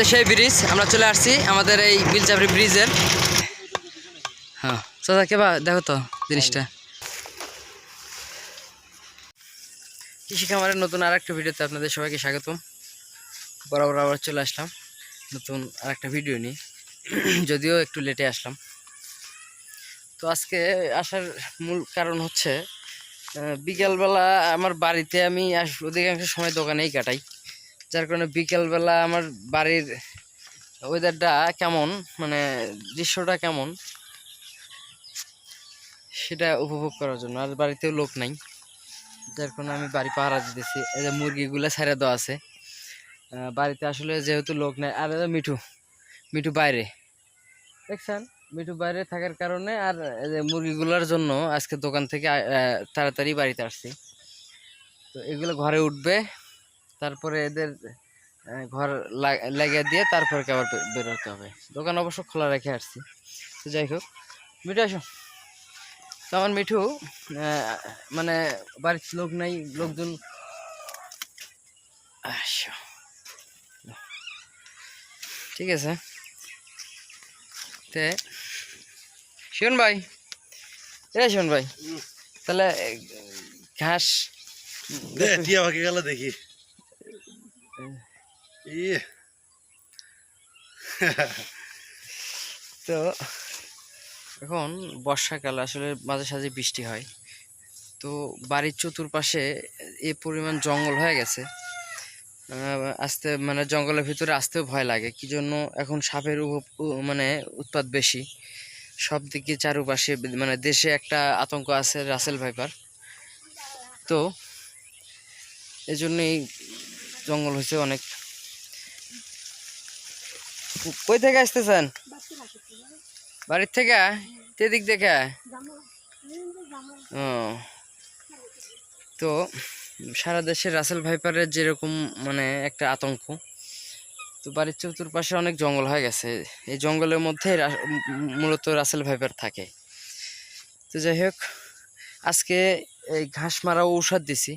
যে সেই ব্রিজ, আমরা চলে আসছি আমাদের এই বিলচাপড়ি ব্রিজের। হ্যাঁ চাচা, কে বা, দেখো তো জিনিসটা। কৃষি খামারের নতুন আর একটা ভিডিওতে আপনাদের সবাইকে স্বাগতম। বরাবর আবার চলে আসলাম নতুন আর একটা ভিডিও নিয়ে। যদিও একটু লেটে আসলাম। তো আজকে আসার মূল কারণ হচ্ছে বিকালবেলা আমার বাড়িতে আমি অধিকাংশ সময় দোকানেই কাটাই। যার কারণে বিকেলবেলা আমার বাড়ির ওয়েদারটা কেমন মানে দৃশ্যটা কেমন, সেটা উপভোগ করার জন্য। আর বাড়িতেও লোক নাই। যার কারণে আমি বাড়ি পাহারা দিতেছি। এই যে মুরগিগুলো ছেড়ে দেওয়া আছে। বাড়িতে আসলে যেহেতু লোক নেই, আর মিঠু মিঠু বাইরে। দেখছেন? মিঠু বাইরে থাকার কারণে আর মুরগিগুলোর জন্য আজকে দোকান থেকে তাড়াতাড়ি বাড়িতে আসছি। তো এগুলো ঘরে উঠবে তারপরে এদের ঘর লাগিয়ে দিয়ে তারপরে আবার বেরোতে হবে। দোকান অবশ্য খোলা রেখে আসছি। তো যাই হোক মিঠু আসো। তো আমার মিঠু মানে বাড়ির লোক নাই লোকজন আসো। ঠিক আছে। তে শিবন ভাই? এ শিবন ভাই। তাহলে ঘাস টিয়া পাখি গেল দেখি। তো, এখন বর্ষাকাল, আসলে মাঝে সাঝে বৃষ্টি হয়। তো বাড়ির চতুর্পাশে এ পরিমাণ জঙ্গল হয়ে গেছে। আসতে মানে জঙ্গলের ভিতরে আসতেও ভয় লাগে। কি জন্য এখন সাপের মানে উৎপাত বেশি। সব দিকে চারুপাশে মানে দেশে একটা আতঙ্ক আছে, রাসেল ভাইপার। তো, এজন্যই জঙ্গল হয়েছে অনেক। কই থেকে আসতেছেন? বাড়ির থেকে? তেদিক দেখে? ও। তো সারা দেশে রাসেল ভাইপারের যেরকম মানে একটা আতঙ্ক, তো বাড়ির চতুর্পাশে অনেক জঙ্গল হয়ে গেছে। এই জঙ্গলের মধ্যে মূলত রাসেল ভাইপার থাকে। তো যাই হোক, আজকে এই ঘাস মারা ঔষধ দিছি।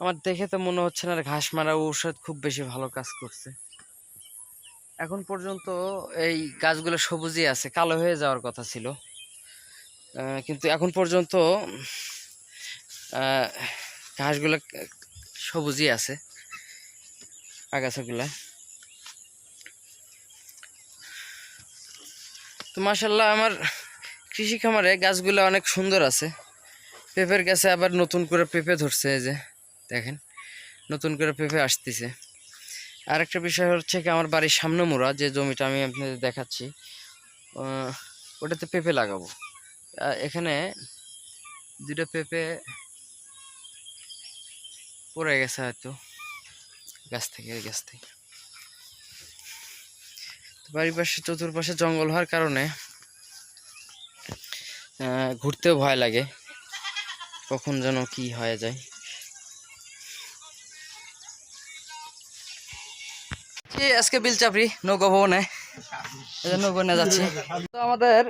আমার দেখে তো মনে হচ্ছে না ঘাস মারা ঔষধ খুব বেশি ভালো কাজ করছে। এখন পর্যন্ত এই গাছগুলো সবুজই আছে, কালো হয়ে যাওয়ার কথা ছিল। কিন্তু এখন পর্যন্ত ঘাসগুলো সবুজই আছে, আগাছাগুলা। তো মাসাল্লাহ আমার কৃষি খামারে গাছগুলো অনেক সুন্দর আছে। পেঁপের গাছে আবার নতুন করে পেঁপে ধরছে এই যে। দেখেন, নতুন করে পেঁপে আসতেছে। আর একটা বিষয় হচ্ছে কি, আমার বাড়ির সামনে মোড়া, যে জমিটা আমি আপনাদের দেখাচ্ছি ওটাতে পেঁপে লাগাবো। এখানে দুটো পেঁপে পড়ে গেছে হয়তো, গাছ থেকে গাছ থেকে। তো বাড়ির পাশে, চতুর্পাশে জঙ্গল হওয়ার কারণে ঘুরতেও ভয় লাগে, কখন যেন কি হয়ে যায়। এই আজকে বিলচাপড়ি নৌকা ভবনে। এই যে নৌকা নিয়ে যাচ্ছি। তো আমাদের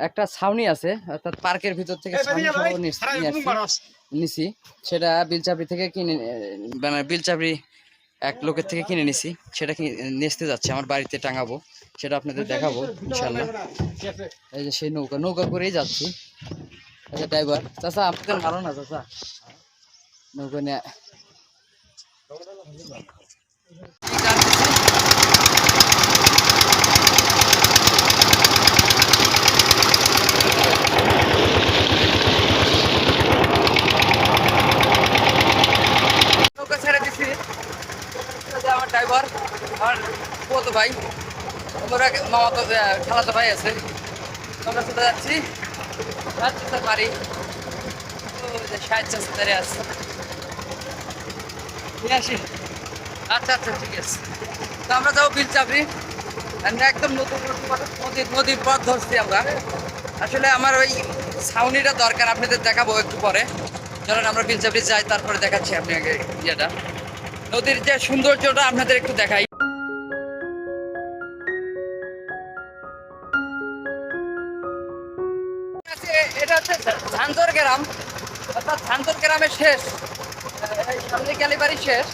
একটা ছাউনি আছে অর্থাৎ পার্কের ভিতর থেকে। নিছি। সেটা বিলচাপড়ি থেকে কিনে মানে বিলচাপড়ি এক লোকের থেকে কিনে নিছি। সেটা কি- নিতে যাচ্ছে আমার বাড়িতে টাঙাবো। সেটা আপনাদের দেখাবো ইনশাল্লাহ এই যে সেই নৌকা নৌকা করেই যাচ্ছি। আচ্ছা ড্রাইভার চাচা আপনাদের মারো না চাচা? নৌকা নিয়ে ড্রাইভার আমার কত ভাই আমার এক মামা তো খালাতো ভাই আছে। আমরা চলে যাচ্ছি। যাচ্ছি তো বাড়ি। সাহায্য আছে। নিয়ে আসি। আচ্ছা আচ্ছা ঠিক আছে। তো আমরা যাব বিল চাপড়ি একদম নতুন নতুন নদীর পথ ধরছি আমরা। আসলে আমার ওই ছাউনিটা দরকার, আপনাদের দেখাবো একটু পরে। চলেন, আমরা বিল চাপড়ি যাই, তারপরে দেখাচ্ছি আপনাকে ইয়েটা। নদীর যে সৌন্দর্যটা আপনাদের একটু দেখাই। এটা হচ্ছে ধানচর গ্রাম। অর্থাৎ ধানচর গ্রামের শেষ। সামনে গেলে শেষ।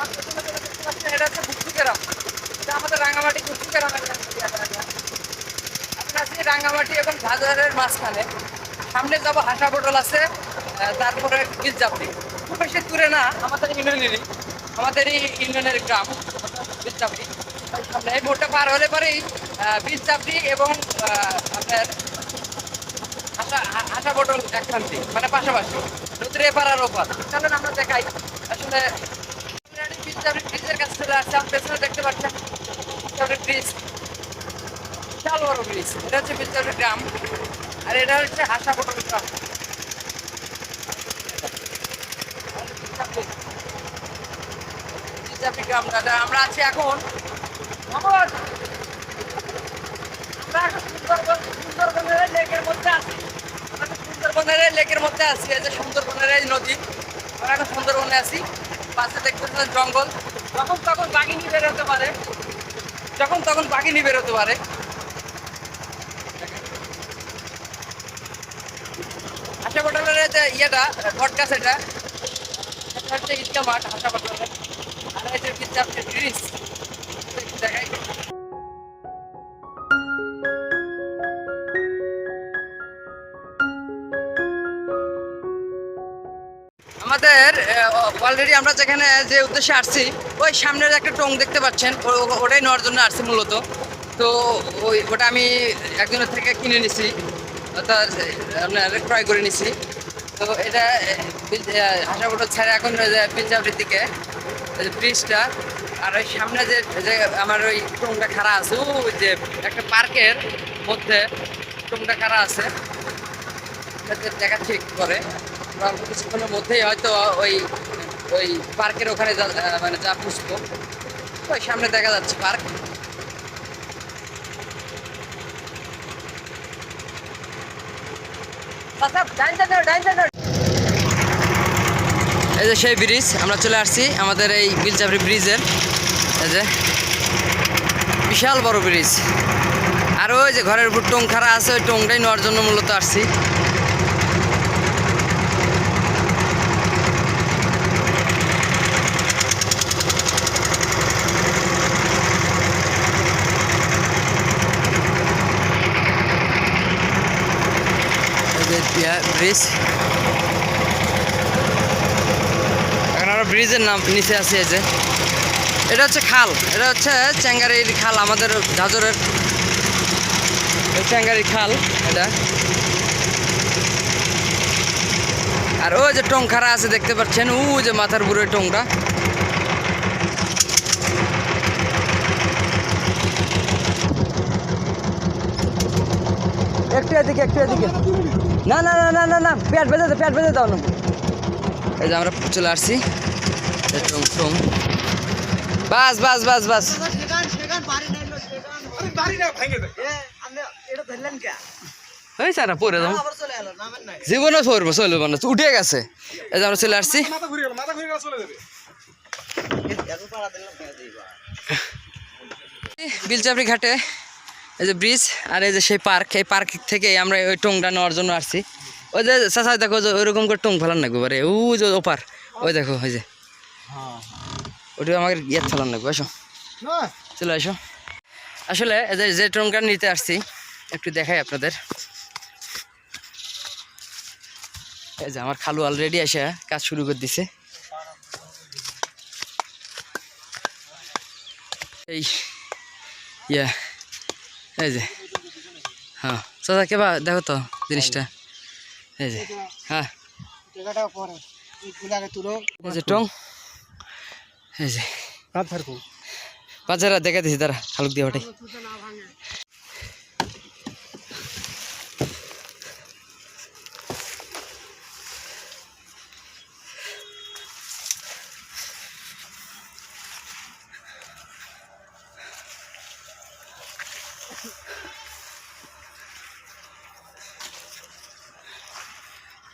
এটা হচ্ছে এটা আমাদের গ্রামের আমরা আছি রাঙ্গামাটি এবং ঝাঁঝারের মাঝখানে সামনে যাব হাসা পটল আছে তারপরে বীরজাপড়ি খুব বেশি দূরে না আমাদের ইউনিয়নেরই আমাদের এই ইউনিয়নের গ্রাম বীরজাপড়ি সামনে এই মোড়টা পার হলে পরেই আহ, বীরজাপড়ি এবং আপনার হাসা হাসা পটল একখান্তি মানে পাশাপাশি নদীর এপার আর ওপার চলেন আমরা দেখাই। আসলে পেছনে দেখতে ব্রিজ। বিশাল বড় ব্রিজ, এটা হচ্ছে গ্রাম, আর এটা হচ্ছে গ্রাম। দাদা আমরা আছি এখন আমরা সুন্দরবন, সুন্দরবনের লেকের মধ্যে আছি। সুন্দরবনের লেকের মধ্যে আছি সুন্দরবনের নদী। আমরা এখন সুন্দরবনে আছি। পাশে দেখতেছেন জঙ্গল। যখন তখন বাঘিনী বেরোতে পারে। যখন তখন বাঘিনী বেরোতে পারে। আশা পটলের যে ইয়েটা এটা এটা হচ্ছে ইচ্ছা মাঠ, আশা পটলের। আর এই যে বিদ্যাপীঠ ব্রিজ দেখাই। অলরেডি আমরা যেখানে যে উদ্দেশ্যে আসছি, ওই সামনের একটা টং দেখতে পাচ্ছেন ওটাই নেওয়ার জন্য আসছি মূলত। তো ওই, ওটা আমি একজনের থেকে কিনে নিছি অর্থাৎ আপনার ক্রয় করে নিছি। তো এটা হাসাপোটা ছেড়ে এখন পিঞ্জাবরির দিকে ব্রিজটা আর ওই সামনে যে যে আমার ওই টংটা খাড়া আছে, ওই যে একটা পার্কের মধ্যে টংটা খাড়া আছে। দেখা ঠিক করে কিছুক্ষণের মধ্যেই হয়তো ওই ওই পার্কের ওখানে মানে যা পুষবো ওই সামনে দেখা যাচ্ছে পার্ক। এই যে সেই ব্রিজ আমরা চলে আসছি আমাদের এই বিলচাপড়ি ব্রিজের। এই যে বিশাল বড় ব্রিজ। আর ওই যে ঘরের উপর টং খাড়া আছে ওই টংটাই নেওয়ার জন্য মূলত আসছি এই যে পিয়া- ব্রিজ। এখন আমরা ব্রিজের নাম নিচে আছি যে। এটা হচ্ছে খাল, এটা হচ্ছে চ্যাঙ্গারির খাল, আমাদের ঝাঁঝরের। এই চ্যাঙ্গারির খাল, এটা। আর ওই যে টং খাড়া আছে, দেখতে পাচ্ছেন? ও যে মাথার বুড়ো টংটা একটু এদিকে একটু এদিকে। না না না না না না পেট বেঁধে দাও পেট বেঁধে দাও না এই যে আমরা চলে আসছি। টং টং বাস বাস বাস বাস। এই সারা পরে যাব। জীবনে পড়ব চলবো না উঠে গেছে। এই যে আমরা চলে আসছি। বিলচাপড়ি ঘাটে। এই যে ব্রিজ আর এই যে সেই পার্ক এই পার্ক থেকে আমরা ওই টংটা নেওয়ার জন্য আসছি। ওই যে চাচা দেখো যে ওইরকম করে টং ফেলান লাগবে বারে ও যে ওপার। ওই দেখো, ওই যে। ওটা আমাকে ইয়ে ফেলান লাগবে আসো। চলে আসো। আসলে যে যে টংটা নিতে আসছি, একটু দেখাই আপনাদের। এই যে আমার খালু অলরেডি এসে কাজ শুরু করে দিছে। এই, ইয়া। এই যে। হ্যাঁ চাচা কেবা দেখো তো জিনিসটা। এই যে হ্যাঁ। এই যে টং। এই যে। বাজারা দেখা দিছি তারা খালুক দিয়ে ওটাই।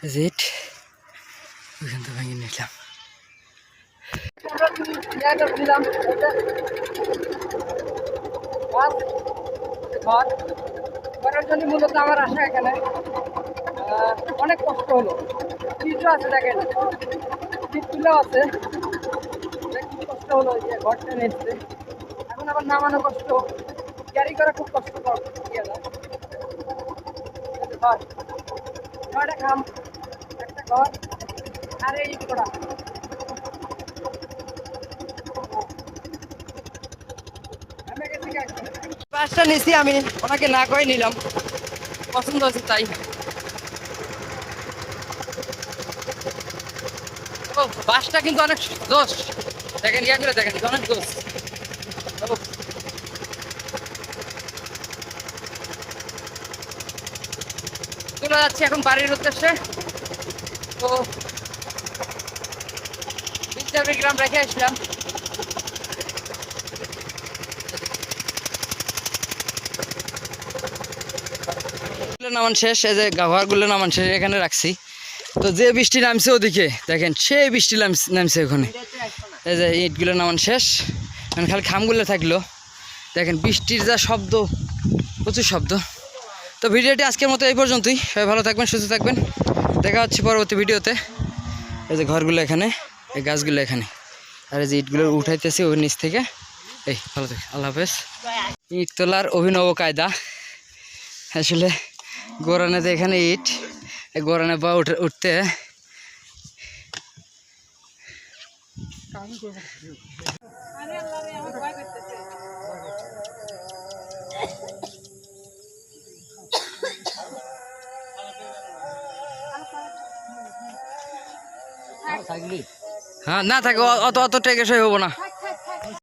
ইট ওইখান থেকে ভেঙে নিলাম জন্য মূলত আমার আসা এখানে অনেক কষ্ট হলো কিছু আছে দেখেন তুলেও আছে কষ্ট হলো যে ঘরটা নেচতে এখন আবার নামানো কষ্ট ক্যারি করা খুব কষ্টকর ইয়াদা এই যে ঘর ঘরটা খাম আর করা বাসটা নিছি আমি, ওনাকে না করে নিলাম। পছন্দ হচ্ছে তাই। ও, বাসটা কিন্তু অনেক দোষ দেখেন, ইয়া করে দেখেন, অনেক ও। চলে যাচ্ছি এখন বাড়ির উদ্দেশ্যে। তো বিদ্যাপী গ্রাম রেখে আসলাম নামান শেষ, এই যে ঘরগুলো নামান শেষ, এখানে রাখছি। তো যে বৃষ্টি নামছে ওদিকে, দেখেন, সেই বৃষ্টি নামছে- ওখানে। এই যে ইটগুলো নামান শেষ, এখন খালি খামগুলো থাকল। দেখেন, বৃষ্টির যা শব্দ, প্রচুর শব্দ। তো ভিডিওটি আজকের মতো এই পর্যন্তই। সবাই ভালো থাকবেন, সুস্থ থাকবেন। দেখা হচ্ছে পরবর্তী ভিডিওতে। এই যে ঘরগুলো এখানে, এই গাছগুলো এখানে। আর এই যে ইটগুলো উঠাইতেছি ওই নিচ থেকে। এই, ভালো থাক, আল্লাহ হাফেজ। ইট তোলার অভিনব কায়দা। আসলে গোরানেতে এখানে ইট, এই গোরানে বা উঠে, উঠতে। হ্যাঁ না থাকে অত অত টেকে সই হব না।